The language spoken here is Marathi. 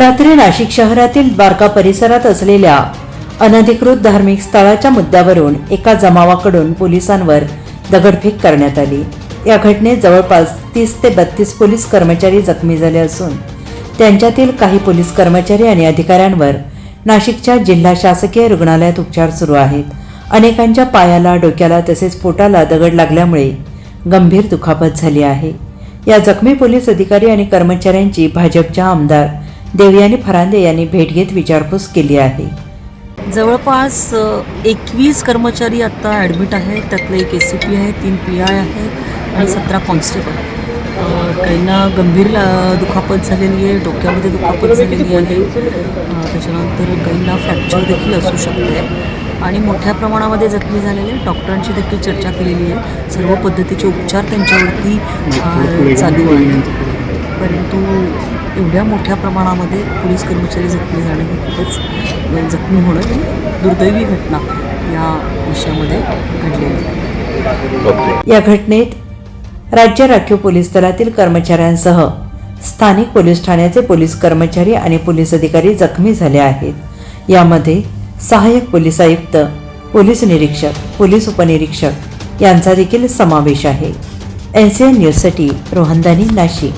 रात्री नाशिक शहरातील द्वारका परिसरात असलेल्या अनधिकृत धार्मिक स्थळाच्या मुद्द्यावरून एका जमावाकडून पोलिसांवर दगडफेक करण्यात आली. या घटनेत जवळपास तीस ते बत्तीस पोलीस कर्मचारी जखमी झाले असून त्यांच्यातील काही पोलीस कर्मचारी आणि अधिकाऱ्यांवर नाशिकच्या जिल्हा शासकीय रुग्णालयात उपचार सुरू आहेत. अनेकांच्या पायाला डोक्याला तसेच पोटाला दगड लागल्यामुळे गंभीर दुखापत झाली आहे. या जखमी पोलीस अधिकारी आणि कर्मचाऱ्यांची भाजपच्या आमदार देवी आणि फरांदे यांनी भेट घेत विचारपूस केली आहे. जवळपास एकवीस कर्मचारी आत्ता ॲडमिट आहेत. त्यातले एक एस सी पी आहे तीन पी आय आहेत आणि सतरा कॉन्स्टेबल काहींना गंभीर दुखापत झालेली आहे डोक्यामध्ये दुखापत झालेली आहे. त्याच्यानंतर काहींना फ्रॅक्चर देखील असू शकते. आणि मोठ्या प्रमाणामध्ये जखमी झालेले डॉक्टरांची देखील चर्चा केलेली आहे. सर्व पद्धतीचे उपचार त्यांच्यावरती चालू आहेत. परंतु एवढ्या मोठ्या प्रमाणामध्ये पोलीस कर्मचारी जखमी जाणे ही खूपच जखमी होणं ही दुर्दैवी घटना या विषयामध्ये घडलेली आहे. या घटनेत राज्य राखीव पोलीस दलातील कर्मचाऱ्यांसह स्थानिक पोलीस ठाण्याचे पोलीस कर्मचारी आणि पोलीस अधिकारी जखमी झाले आहेत. यामध्ये सहाय्यक पोलीस आयुक्त पोलीस निरीक्षक पोलीस उपनिरीक्षक यांचा देखील समावेश आहे. एन सी एन न्यूजसाठी रोहनदानी नाशिक.